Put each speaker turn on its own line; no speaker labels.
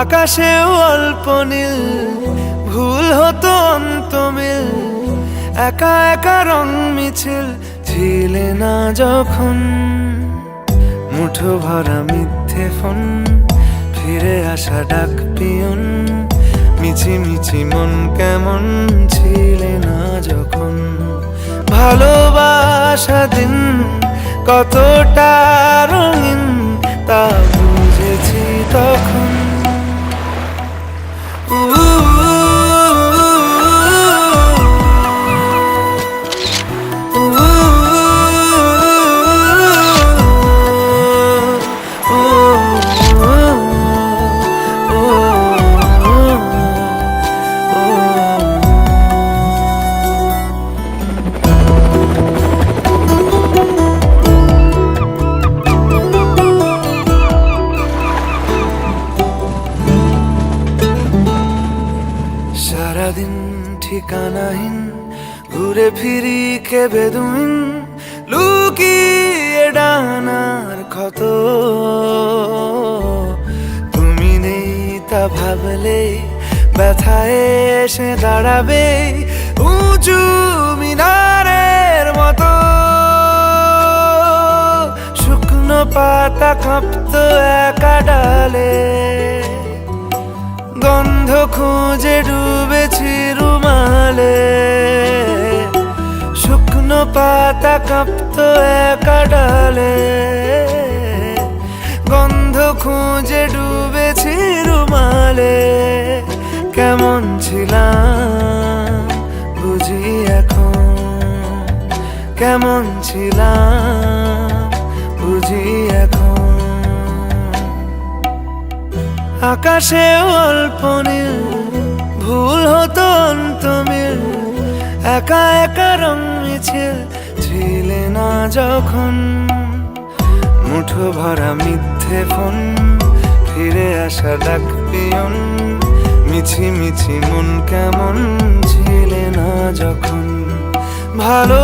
আকাশেও অল্প নীল, ভুল হতো অন্ত মিল একা একা রং মিছিল, ছিলে না যখন। মুঠো ভরা মিথ্যে ফোন, ফিরে আসা ডাক পিয়ন। মিছি মিছি মন কেমন, ছিলে না যখন। ভালোবাসা দিন, কতটা রঙিন। সারাদিন ঠিকানাহীন, ঘুরে ফিরি কে বেদুইন, লুকিয়ে ডানার ক্ষত। তুমি নেই তা ভাবলে, ব্যথায় এসে দাঁড়াবে উঁচু মিনারের মতো। শুকনো পাতা কাঁপতো একা ডালে, গন্ধ খুঁজে ডুবেছি পাতা কাঁপতো একা গন্ধ খুঁজে ডুবেছি রুমালে। কেমন ছিলাম বুঝি এখন। কেমন ছিলাম বুঝি এখন। আকাশে অল্প নীল, ভুল হতো অন্ত মিল একা একা রং মিছিল ছিলে না যখন। মুঠো ভরা মিথ্যে ফোন, ফিরে আসা ডাক পিয়ন। মিছি মিছি মন কেমন ছিলে না যখন। ভালোবাসা